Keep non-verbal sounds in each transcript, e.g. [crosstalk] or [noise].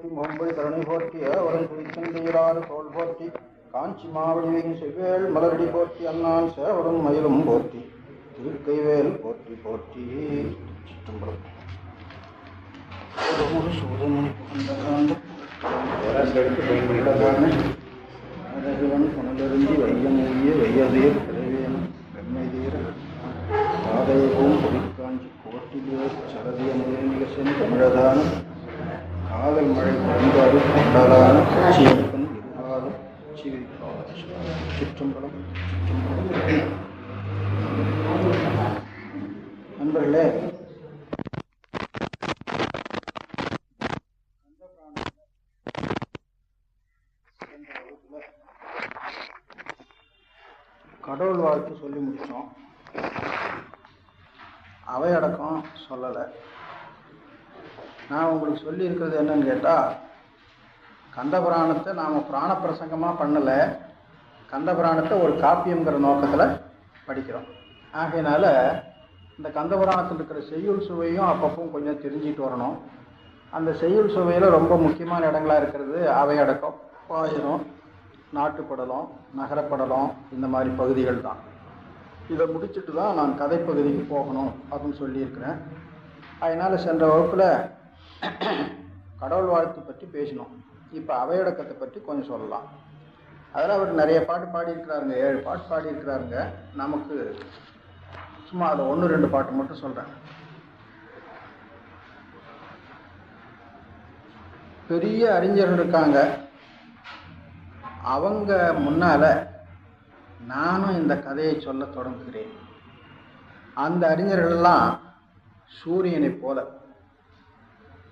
போற்றி முகம்பொழி கருணை போற்றி ஏவரன் குறிச்சந்தீராறு தோல் போற்றி காஞ்சி மாவடிவின் செவ்வேல் மலரடி போற்றி அண்ணான் சேவரும் மயிலும் போற்றி திருக்கைவேல் போற்றி போற்றி. சிற்றம்பலம். சூதமுறு அழகுவன் புனலருந்தி வையமூய வையதீர் பிறவேனும் வெண்மை தீர. காதையவும் பொடிக்காஞ்சி கோட்டிலே சரதிய முயற்சிக சென்று தமிழதான ஆதல் மழை குறைந்தாலும் கொண்டாலான கட்சியப்பன் இருகாலும் சிற்றம்பலம் சிற்றம்பலம். நண்பர்களே கடவுள் வாழ்த்து சொல்லி முடித்தோம் அவையடக்கம் சொல்லலை. நான் உங்களுக்கு சொல்லியிருக்கிறது என்னன்னு கேட்டால் கந்தபுராணத்தை நாம் பிராண பிரசங்கமாக பண்ணலை. கந்தபுராணத்தை ஒரு காப்பியங்கிற நோக்கத்தில் படிக்கிறோம். ஆகையினால இந்த கந்தபுராணத்தில் இருக்கிற செய்யுள் சுவையும் அப்பப்பவும் கொஞ்சம் தெரிஞ்சிட்டு வரணும். அந்த செய்யுள் சுவையில் ரொம்ப முக்கியமான இடங்களாக இருக்கிறது அவையடக்கம் பாயிரம் நாட்டுப்படலம் நகரப்படலம் இந்த மாதிரி பகுதிகள் தான். இதை முடிச்சுட்டு தான் நான் கதைப்பகுதிக்கு போகணும் அப்படின்னு சொல்லியிருக்கிறேன். அதனால் சென்ற வகுப்பில் கடவுள் வாழ்த்து பற்றி பேசினோம். இப்போ அவையடக்கத்தை பற்றி கொஞ்சம் சொல்லலாம். அதில் அவர் நிறைய பாட்டு பாடியிருக்கிறாருங்க ஏழு பாட்டு பாடியிருக்கிறாருங்க. நமக்கு சும்மா அதை ஒன்று ரெண்டு பாட்டு மட்டும் சொல்கிறேன் பெரிய அறிஞர்கள் இருக்காங்க. அவங்க முன்னால நானும் இந்த கதையை சொல்ல தொடங்குகிறேன். அந்த அறிஞர்கள்லாம் சூரியனை போல.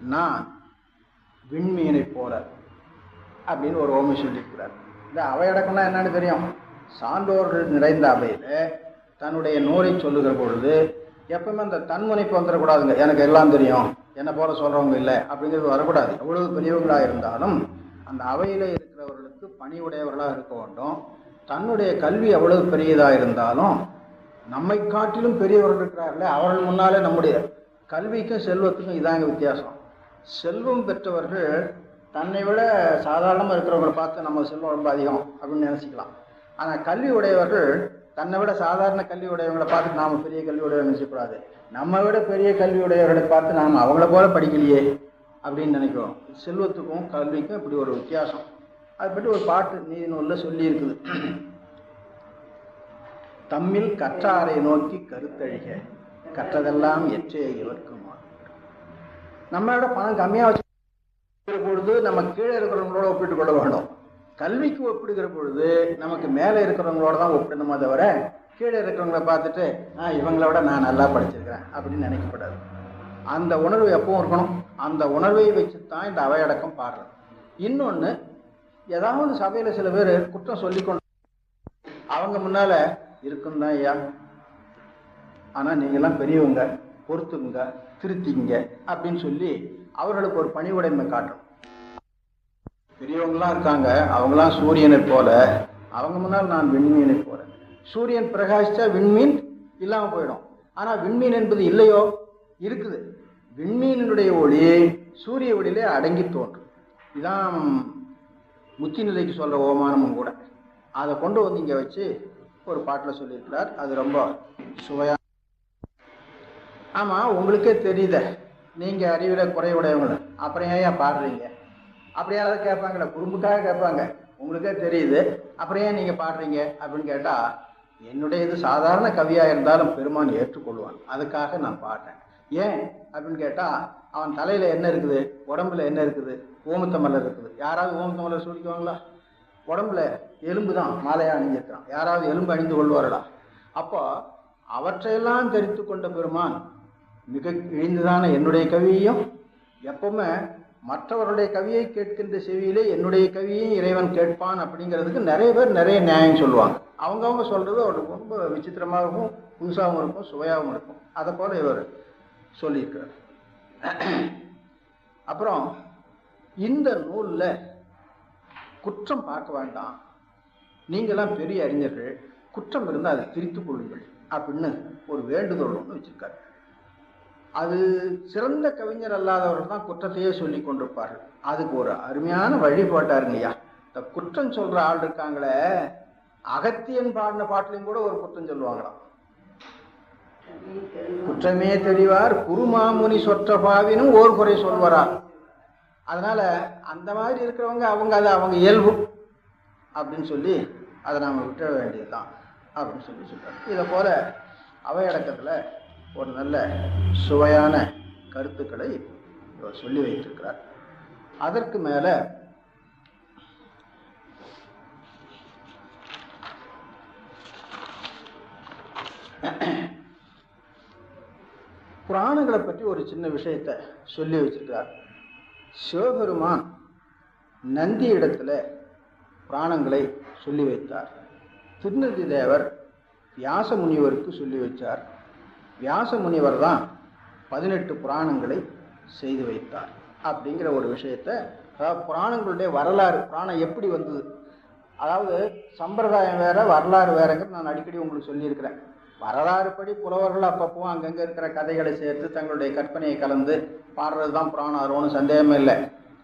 நான் விண்மீனைப் போல அப்படின்னு ஒரு ஓமை சொல்லியிருக்கிறார். இந்த அவையடக்கம்னா என்னன்னு தெரியும்? சான்றோர்கள் நிறைந்த அவையில் தன்னுடைய நூலை சொல்லுகிற பொழுது எப்பவுமே அந்த தன்முனைப்பு வந்துடக்கூடாதுங்க. எனக்கு எல்லாம் தெரியும். என்னை போல சொல்கிறவங்க இல்லை அப்படிங்கிறது வரக்கூடாது. எவ்வளவு பெரியவங்களாக இருந்தாலும் அந்த அவையில் இருக்கிறவர்களுக்கு பணிவுடையவர்களாக இருக்க வேண்டும். தன்னுடைய கல்வி எவ்வளவு பெரியதாக இருந்தாலும் நம்மை காட்டிலும் பெரியவர்கள் இருக்கிறார்களே அவர்கள் முன்னாலே நம்முடைய கல்விக்கும் செல்வத்துக்கும் இதாங்க வித்தியாசம். செல்வம் பெற்றவர்கள் தன்னை விட சாதாரணமாக இருக்கிறவங்களை பார்த்து நம்ம செல்வம் ரொம்ப அதிகம் அப்படின்னு நினச்சிக்கலாம். ஆனால் கல்வி உடையவர்கள் தன்னை விட சாதாரண கல்வி உடையவங்களை பார்த்து நாம் பெரிய கல்வி உடையவங்க நினச்சக்கூடாது. நம்ம விட பெரிய கல்வி உடையவர்களை பார்த்து நாம் அவங்கள போல படிக்கலையே அப்படின்னு நினைக்கிறோம். செல்வத்துக்கும் கல்விக்கும் இப்படி ஒரு வித்தியாசம். அதை பற்றி ஒரு பாட்டு நீதி நூலில் சொல்லியிருக்குது. தம்மில் கற்றாரை நோக்கி கருத்தழிக கற்றதெல்லாம் எற்றே இவர்க்கும். நம்மளோட பணம் கம்மியாக வச்சு பொழுது நம்ம கீழே இருக்கிறவங்களோட ஒப்பிட்டு கொள்ள வேண்டும். கல்விக்கு ஒப்பிடுகிற பொழுது நமக்கு மேலே இருக்கிறவங்களோட தான் ஒப்பிடணுமா தவிர கீழே இருக்கிறவங்கள பார்த்துட்டு ஆ இவங்கள விட நான் நல்லா படிச்சிருக்கிறேன் அப்படின்னு நினைக்கப்படாது. அந்த உணர்வு எப்பவும் இருக்கணும். அந்த உணர்வை வச்சு தான் இந்த அவையடக்கம் பாடுறது. இன்னொன்று ஏதாவது சபையில் சில பேர் குற்றம் சொல்லிக்கொண்டு அவங்க முன்னால இருக்கும் தான் ஐயா. ஆனால் நீங்கள்லாம் பெரியவங்க பொறுத்துங்க திருத்திங்க அப்படின்னு சொல்லி அவர்களுக்கு ஒரு பணிவுடைமை காட்டும். பெரியவங்களாம் இருக்காங்க அவங்களாம் சூரியனை போல. அவங்க முன்னால் நான் விண்மீனை போல. சூரியன் பிரகாசிச்சா விண்மீன் இல்லாமல் போயிடும். ஆனால் விண்மீன் என்பது இல்லையோ? இருக்குது. விண்மீனினுடைய ஒளி சூரிய ஒளியிலே அடங்கி தோன்றும். இதான் முத்தி நிலைக்கு சொல்கிற ஓமானமும் கூட. அதை கொண்டு வந்து இங்கே வச்சு ஒரு பாட்டில் சொல்லியிருக்கிறார். அது ரொம்ப சுவையாக ஆமாம் உங்களுக்கே தெரியுத. நீங்கள் அறிவில் குறைவுடையவங்க. அப்புறம் ஏன் பாடுறீங்க? அப்படி யாராவது கேட்பாங்களே குறும்புக்காக கேட்பாங்க. உங்களுக்கே தெரியுது. அப்புறம் ஏன் நீங்கள் பாடுறீங்க? அப்படின்னு கேட்டால் என்னுடைய இது சாதாரண கவியாக இருந்தாலும் பெருமான் ஏற்றுக்கொள்வான். அதுக்காக நான் பாடுறேன் ஏன்? அப்படின்னு கேட்டால் அவன் தலையில் என்ன இருக்குது? உடம்புல என்ன இருக்குது? ஓமத்த மலர் இருக்குது. யாராவது ஓமத்த மலர் சூடிக்குவாங்களா உடம்புல எலும்பு தான் மாலையாக அணிஞ்சிருக்கிறான். யாராவது எலும்பு அணிந்து கொள்வார்களா? அப்போ அவற்றையெல்லாம் தெரித்து கொண்ட பெருமான் மிக இழிந்துதான என்னுடைய கவியையும் எப்பவுமே மற்றவருடைய கவியை கேட்கின்ற செவியிலே என்னுடைய கவியையும் இறைவன் கேட்பான் அப்படிங்கிறதுக்கு நிறைய பேர் நிறைய நியாயம் சொல்லுவாங்க. அவங்கவுங்க சொல்கிறது அவருக்கு ரொம்ப விசித்திரமாகவும் புதுசாகவும் இருக்கும் சுவையாகவும் இருக்கும். அதை போல இவர் சொல்லியிருக்கிறார். அப்புறம் இந்த நூலில் குற்றம் பார்க்க வேண்டாம். நீங்களாம் பெரிய அறிஞர்கள். குற்றம் இருந்தால் அதை திரித்து கொள்ளுங்கள் அப்படின்னு ஒரு வேண்டுதல் ஒன்று வச்சுருக்காரு. அது சிறந்த கவிஞர் அல்லாதவர்கள் தான் குற்றத்தையே சொல்லி கொண்டிருப்பார்கள். அதுக்கு ஒரு அருமையான வழி போட்டாருங்கய்யா இந்த குற்றம் சொல்ற ஆள் இருக்காங்களே அகத்தியன் பாடின பாட்டிலையும் கூட ஒரு குற்றம் சொல்லுவாங்களாம். குற்றமே தெரிவார் குருமாமுனி சொற்ற பாவினும் ஓர் குறை சொல்வரா அதனால அந்த மாதிரி இருக்கிறவங்க அவங்க அதை அவங்க இயல்பு அப்படின்னு சொல்லி அதை நாம் விட்டுற வேண்டியதுதான் அப்படின்னு சொல்லி சொல்றாங்க இதை போல அவையடக்கத்தில் ஒரு நல்ல சுவையான கருத்துக்களை இவர் சொல்லி வைத்திருக்கிறார். அதற்கு மேலே புராணங்களை பற்றி ஒரு சின்ன விஷயத்தை சொல்லி வச்சிருக்கிறார். சிவபெருமான் நந்தி இடத்துல புராணங்களை சொல்லி வைத்தார். திருநதி தேவர் வியாச முனிவருக்கு சொல்லி வச்சார். வியாச முனிவர் தான் பதினெட்டு புராணங்களை செய்து வைத்தார். அப்படிங்கிற ஒரு விஷயத்தை அதாவது புராணங்களுடைய வரலாறு புராணம் எப்படி வந்தது? அதாவது சம்பிரதாயம் வேற வரலாறு வேறங்கிறது நான் அடிக்கடி உங்களுக்கு சொல்லியிருக்கிறேன். வரலாறு படி புலவர்கள் அப்பப்போ அங்கங்கே இருக்கிற கதைகளை சேர்த்து தங்களுடைய கற்பனையை கலந்து பாடுறது தான் புராணம் வரும்னு சந்தேகமே இல்லை.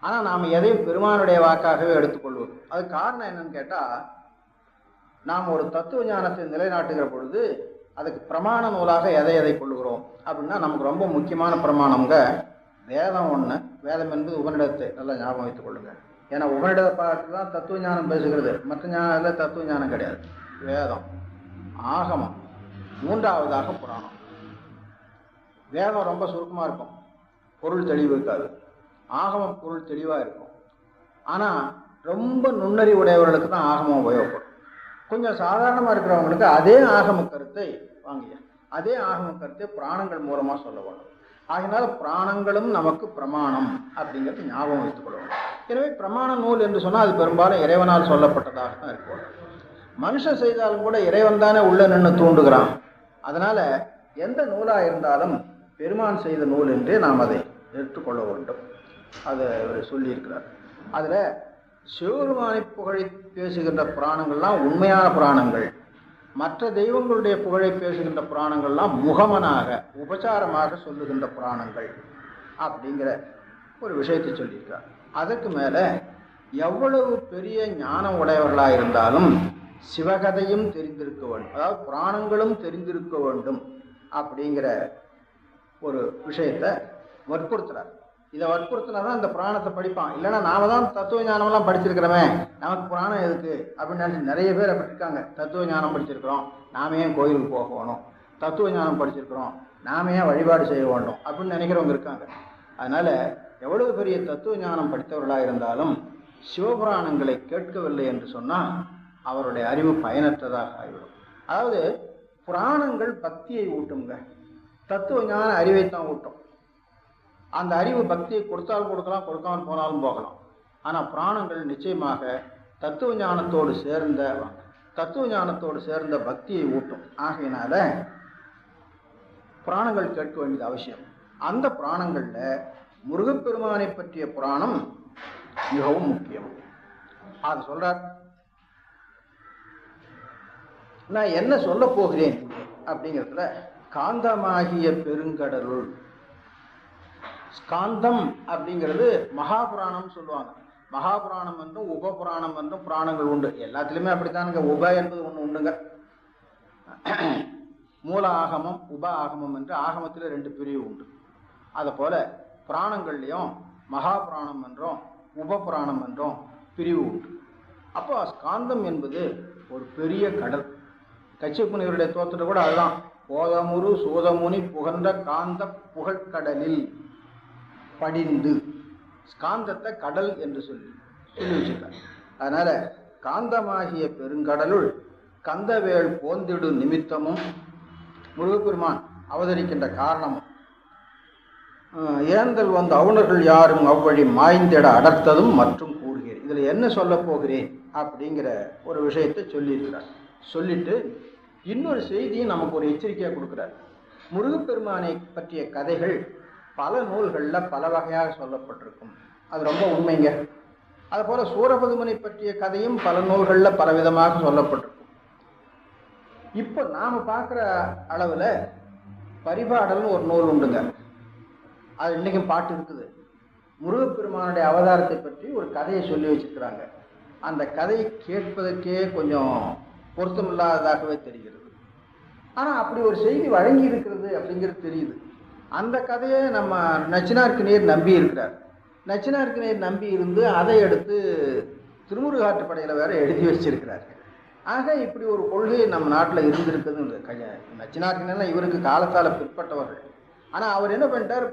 ஆனால் நாம் எதையும் பெருமானுடைய வாக்காகவே எடுத்துக்கொள்வோம். அது காரணம் என்னன்னு கேட்டால் நாம் ஒரு தத்துவ ஞானத்தை நிலைநாட்டுகிற பொழுது அதுக்கு பிரமாண நூலாக எதை எதை கொள்ளுகிறோம்? அப்படின்னா நமக்கு ரொம்ப முக்கியமான பிரமாணம்ங்க வேதம் ஒன்று வேதம் என்பது உபனிடத்தை நல்லா ஞாபகம் வைத்துக் கொள்ளுங்க. ஏன்னா உபனிடத்தை பார்த்து தான் தத்துவ ஞானம் பேசுகிறது. மற்ற ஞானத்தில் தத்துவ ஞானம் கிடையாது. வேதம். ஆகமம். மூன்றாவதாக புராணம். வேதம் ரொம்ப சுருக்கமாக இருக்கும். பொருள் தெளிவு இருக்காது. ஆகமம் பொருள் தெளிவாக இருக்கும். ஆனால் ரொம்ப நுண்ணறிவுடையவர்களுக்கு தான் ஆகமம் உபயோகப்படும். கொஞ்சம் சாதாரணமாக இருக்கிறவங்களுக்கு அதே ஆகம கருத்தை வாங்கிய அதே ஆகம கருத்தை பிராணங்கள் மூலமாக சொல்ல வேண்டும் ஆகினால பிராணங்களும் நமக்கு பிரமாணம் அப்படிங்கிறது ஞாபகம் வைத்துக் எனவே பிரமாண நூல் என்று சொன்னால் அது பெரும்பாலும் இறைவனால் சொல்லப்பட்டதாக தான் இருக்கும். மனுஷன் செய்தாலும் கூட இறைவன் தானே உள்ள நின்று தூண்டுகிறான். அதனால எந்த நூலா இருந்தாலும் பெருமான் செய்த நூல் என்றே நாம் அதை எடுத்துக்கொள்ள வேண்டும். அதை அவர் சொல்லியிருக்கிறார். அதில் சிவபெருமானை புகழை பேசுகின்ற புராணங்கள்லாம் உண்மையான புராணங்கள். மற்ற தெய்வங்களுடைய புகழை பேசுகின்ற புராணங்கள்லாம் முகமனாக உபச்சாரமாக சொல்லுகின்ற புராணங்கள் அப்படிங்கிற ஒரு விஷயத்தை சொல்லியிருக்கார். அதற்கு மேலே எவ்வளவு பெரிய ஞானம் உடையவர்களாக இருந்தாலும் சிவகதையும் தெரிந்திருக்க வேண்டும். அதாவது புராணங்களும் தெரிந்திருக்க வேண்டும் அப்படிங்கிற ஒரு விஷயத்தை வற்புறுத்துறார். இதை வற்புறுத்தினா தான் இந்த புராணத்தை படிப்பான். இல்லைன்னா நாம தான் தத்துவ ஞானம்லாம் படிச்சிருக்கிறோமே. நமக்கு புராணம் எதுக்கு? அப்படின்னு நினச்சி நிறைய பேர் அப்படி இருக்காங்க. தத்துவ ஞானம் படிச்சிருக்கிறோம். நாம ஏன் கோயிலுக்கு போகணும்? தத்துவ ஞானம் படிச்சிருக்கிறோம். நாம ஏன் வழிபாடு செய்ய வேண்டும்? அப்படின்னு நினைக்கிறவங்க இருக்காங்க. அதனால எவ்வளவு பெரிய தத்துவ ஞானம் படித்தவர்களாக இருந்தாலும் சிவபுராணங்களை கேட்கவில்லை என்று சொன்னால் அவருடைய அறிவு பயனற்றதாக ஆகிவிடும். அதாவது புராணங்கள் பக்தியை ஊட்டுங்க தத்துவ ஞான அறிவைத்தான் ஊட்டும். அந்த அறிவு பக்தியை கொடுத்தாலும் கொடுக்கலாம் கொடுக்காமல் போனாலும் போகலாம். ஆனால் புராணங்கள் நிச்சயமாக தத்துவ ஞானத்தோடு சேர்ந்த தத்துவ ஞானத்தோடு சேர்ந்த பக்தியை ஊட்டும். ஆகையினால புராணங்கள் கேட்க வேண்டியது அவசியம். அந்த புராணங்களில் முருகப்பெருமானை பற்றிய புராணம் மிகவும் முக்கியம். அது சொல்றார் நான் என்ன சொல்ல போகிறேன்? அப்படிங்கிறதுல காந்தமாகிய பெருங்கடலுள் ஸ்காந்தம் அப்படிங்கிறது மகாபுராணம் சொல்லுவாங்க. மகாபுராணம் என்றும் உபபுராணம் என்றும் புராணங்கள் உண்டு. எல்லாத்துலேயுமே அப்படித்தானுங்க. உப என்பது ஒன்று உண்டுங்க. மூல ஆகமம் உப ஆகமம் என்று ஆகமத்தில் ரெண்டு பிரிவு உண்டு. அதை போல புராணங்கள்லையும் மகாபுராணம் என்றும் உபபுராணம் என்றும் பிரிவு உண்டு. அப்போ ஸ்காந்தம் என்பது ஒரு பெரிய கடல். கச்சிப்புனிவருடைய தோற்றத்தை கூட அதுதான். கோதமுரு சூதமுனி புகழ்ந்த காந்த புகழ்கடலில் படிந்து. காந்தத்தை கடல் என்று சொல்லி சொல்லி வச்சிருக்காங்க. அதனால காந்தமாகிய பெருங்கடலுள் கந்தவேள் போந்திடு நிமித்தமும் முருகப்பெருமான் அவதரிக்கின்ற காரணமும். ஏந்தல் வந்த அவுணர்கள் யாரும் அவ்வழி மாய்ந்திட அடர்த்ததும் மற்றும் கூறுகிறேன். இதில் என்ன சொல்ல போகிறேன் அப்படிங்கிற ஒரு விஷயத்தை சொல்லியிருக்கிறார். சொல்லிட்டு இன்னொரு செய்தியும் நமக்கு ஒரு எச்சரிக்கையாக கொடுக்குறார். முருகப்பெருமானை பற்றிய கதைகள் பல நூல்களில் பல வகையாக சொல்லப்பட்டிருக்கும். அது ரொம்ப உண்மைங்க. அதுபோல் சூரபதுமனை பற்றிய கதையும் பல நூல்களில் பல விதமாக சொல்லப்பட்டிருக்கும். இப்போ நாம் பார்க்குற அளவில் பரிபாடல்னு ஒரு நூல் உண்டுங்க. அது இன்றைக்கும் பாட்டு இருக்குது. முருகப்பெருமானுடைய அவதாரத்தை பற்றி ஒரு கதையை சொல்லி வச்சிருக்கிறாங்க. அந்த கதையை கேட்பதற்கே கொஞ்சம் பொருத்தமில்லாததாகவே தெரிகிறது. ஆனால் அப்படி ஒரு செய்தி வழங்கி இருக்கிறது அப்படிங்கிறது தெரியுது. அந்த கதையை நம்ம நச்சினாருக்கு நேர் நம்பி இருக்கிறார். நச்சினாருக்கு நேர் நம்பி இருந்து அதை எடுத்து திருமுருகாற்றுப்படையில் வேற எழுதி வச்சிருக்கிறார் ஆக இப்படி ஒரு கொள்கை நம்ம நாட்டில் இருந்திருக்குது கைய நச்சினார்க்குனா இவருக்கு காலத்தால் பிற்பட்டவர்கள். ஆனால் அவர் என்ன பண்ணிட்டார்?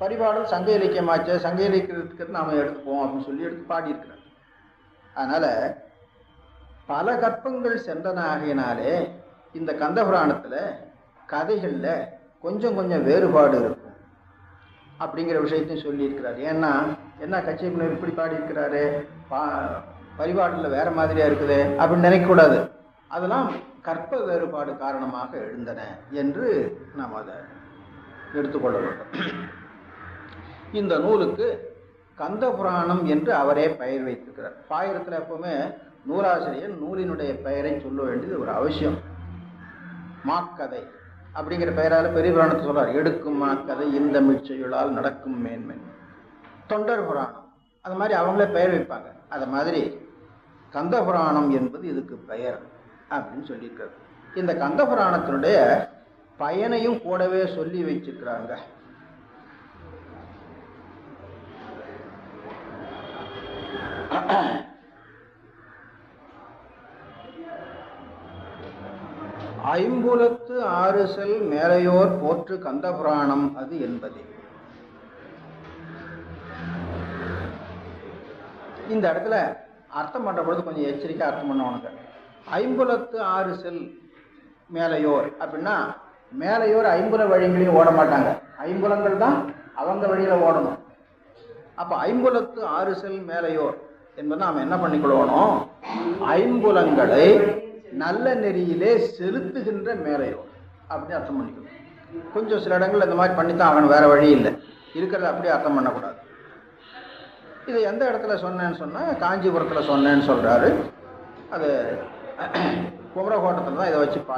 பரிபாடல் சங்க இலக்கியமாச்சே சங்க இலக்கியத்துக்கு நாம் எடுத்துப்போம் அப்படின்னு சொல்லி எடுத்து பாடியிருக்கிறார். அதனால் பல கற்பங்கள் சென்றன ஆகையினாலே இந்த கந்தபுராணத்தில் கதைகளில் கொஞ்சம் கொஞ்சம் வேறுபாடு இருக்கும். அப்படிங்கிற விஷயத்தையும் சொல்லியிருக்கிறார். ஏன்னா என்ன கச்சேபினர் இப்படி பாடியிருக்கிறாரு? பா பரிபாடலில் வேற மாதிரியாக இருக்குது அப்படின்னு நினைக்கக்கூடாது. அதெல்லாம் கற்ப வேறுபாடு காரணமாக எழுந்தன என்று நாம் அதை எடுத்துக்கொள்ள வேண்டும் இந்த நூலுக்கு கந்த புராணம் என்று அவரே பெயர் வைத்திருக்கிறார். பாயிரத்தில் எப்பவுமே நூலாசிரியர் நூலினுடைய பெயரை சொல்ல வேண்டியது ஒரு அவசியம். மாக்கதை. அப்படிங்கிற பெயரால் பெரிய புராணத்தை சொல்றார். எடுக்கும் மாக்கதை இந்த மிச்சையுளால் நடக்கும் மேன்மை. தொண்டர் புராணம். அது மாதிரி அவங்களே பெயர் வைப்பாங்க. அது மாதிரி கந்த புராணம் என்பது இதுக்கு பெயர் அப்படின்னு சொல்லியிருக்காரு. இந்த கந்த புராணத்தினுடைய பயனையும் கூடவே சொல்லி வச்சிருக்கிறாங்க. ஐம்புலத்து ஆறு செல் மேலையோர் போற்று கந்தபுராணம் அது என்பதே. இந்த இடத்துல அர்த்தம் பண்ற பொழுது கொஞ்சம் எச்சரிக்கை அர்த்தம் பண்ணவனுங்க ஐம்புலத்து ஆறு செல் மேலையோர் அப்படின்னா மேலையோர் ஐம்புல வழிகளையும் ஓட மாட்டாங்க. ஐம்புலங்கள் தான் அவங்க வழியில ஓடணும். அப்ப ஐம்புலத்து ஆறு செல் மேலையோர் என்பது நாம் என்ன பண்ணிக்கொள்ளணும்? ஐம்புலங்களை நல்ல நெறியிலே செலுத்துகின்ற மேலையோர் அப்படின்னு அர்த்தம் பண்ணிக்கணும். கொஞ்சம் சில இடங்கள்ல இந்த மாதிரி பண்ணித்தான் ஆகணும் வேறு வழி இல்லை. இருக்கிறத அப்படியே அர்த்தம் பண்ணக்கூடாது. இது எந்த இடத்துல சொன்னேன்னு சொன்னால் காஞ்சிபுரத்தில் சொன்னேன்னு சொல்கிறாரு அது [clears throat] குமரகோட்டத்தில் தான் இதை வச்சு பா